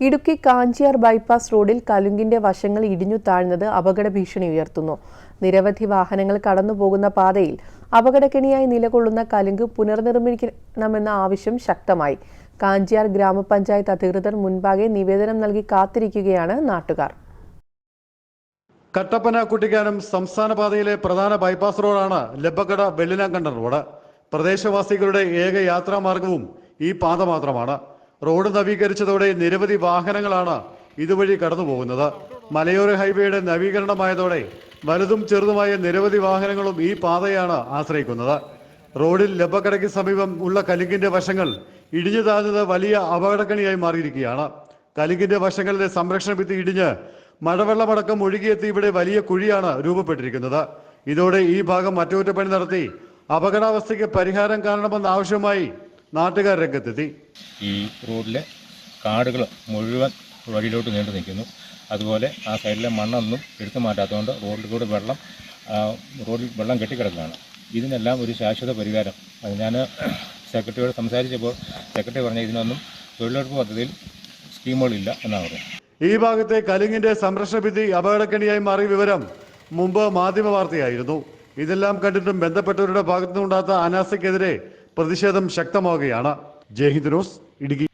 Idukki Kanchiyar bypass റോഡിൽ കലുങ്കിന്റെ വശങ്ങൾ ഇടിഞ്ഞു താഴ്ന്നത് അപകട ഭീഷണി ഉയർത്തുന്നു. നിരവധി വാഹനങ്ങൾ കടന്നുപോകുന്ന പാതയിൽ അപകടക്കെണിയായി നിലകൊള്ളുന്ന കലുങ്ക് പുനർനിർമ്മിക്കണമെന്ന ആവശ്യം ശക്തമായി. കാഞ്ചിയാർ ഗ്രാമപഞ്ചായത്ത് അധികൃതർ മുൻപാകെ നിവേദനം നൽകി കാത്തിരിക്കുകയാണ് നാട്ടുകാർ. കട്ടപ്പന കുട്ടിക്കാനം സംസ്ഥാന പാതയിലെ പ്രധാന ബൈപ്പാസ് റോഡാണ് ലബ്ബക്കട വെള്ളിനാങ്കണ്ടൻ റോഡ്. പ്രദേശവാസികളുടെ ഏക യാത്രാമാർഗവും ഈ പാത മാത്രമാണ്. റോഡ് നവീകരിച്ചതോടെ നിരവധി വാഹനങ്ങളാണ് ഇതുവഴി കടന്നു പോകുന്നത് മലയോര ഹൈവേയുടെ നവീകരണമായതോടെ വലുതും ചെറുതുമായ നിരവധി വാഹനങ്ങളും ഈ പാതയാണ് ആശ്രയിക്കുന്നത്. റോഡിൽ ലബ്ബക്കടയ്ക്ക് സമീപം ഉള്ള കലുങ്കിന്റെ വശങ്ങൾ ഇടിഞ്ഞു താഴ്ന്നത് വലിയ അപകടക്കണിയായി മാറിയിരിക്കുകയാണ്. കലുങ്കിന്റെ വശങ്ങളിലെ സംരക്ഷണ ഭിത്തി ഇടിഞ്ഞ് മഴവെള്ളമടക്കം ഒഴുകിയെത്തി ഇവിടെ വലിയ കുഴിയാണ് രൂപപ്പെട്ടിരിക്കുന്നത്. ഇതോടെ ഈ ഭാഗം അറ്റകുറ്റപ്പണി നടത്തി അപകടാവസ്ഥയ്ക്ക് പരിഹാരം കാണണമെന്ന ആവശ്യമായി നാട്ടുകാർ രംഗത്തെത്തി. ഈ റോഡിലെ കാടുകൾ മുഴുവൻ വഴിയിലോട്ട് നീണ്ടു നിൽക്കുന്നു. അതുപോലെ ആ സൈഡിലെ മണ്ണൊന്നും എടുത്തു മാറ്റാത്തതുകൊണ്ട് റോഡിൽ കൂടെ വെള്ളം റോഡിൽ വെള്ളം കെട്ടിക്കിടക്കുകയാണ്. ഇതിനെല്ലാം ഒരു ശാശ്വത പരിഹാരം. അത് ഞാൻ സെക്രട്ടറിയോട് സംസാരിച്ചപ്പോൾ സെക്രട്ടറി പറഞ്ഞ ഇതിനൊന്നും തൊഴിലുറപ്പ് പദ്ധതിയിൽ സ്കീമുകളില്ല എന്നാണ് പറയുന്നത് ഈ ഭാഗത്തെ കലിങ്ങിന്റെ സംരക്ഷണ ഭിത്തി അപകടക്കണിയായി മാറിയ വിവരം മുമ്പ് മാധ്യമ വാർത്തയായിരുന്നു. ഇതെല്ലാം കണ്ടിട്ടും ബന്ധപ്പെട്ടവരുടെ ഭാഗത്തുനിന്നുണ്ടാത്ത അനാസ്ഥയ്ക്കെതിരെ പ്രതിഷേധം ശക്തമാവുകയാണ്. ജയ്ഹിന്ദ് ന്യൂസ് ഇടുക്കി.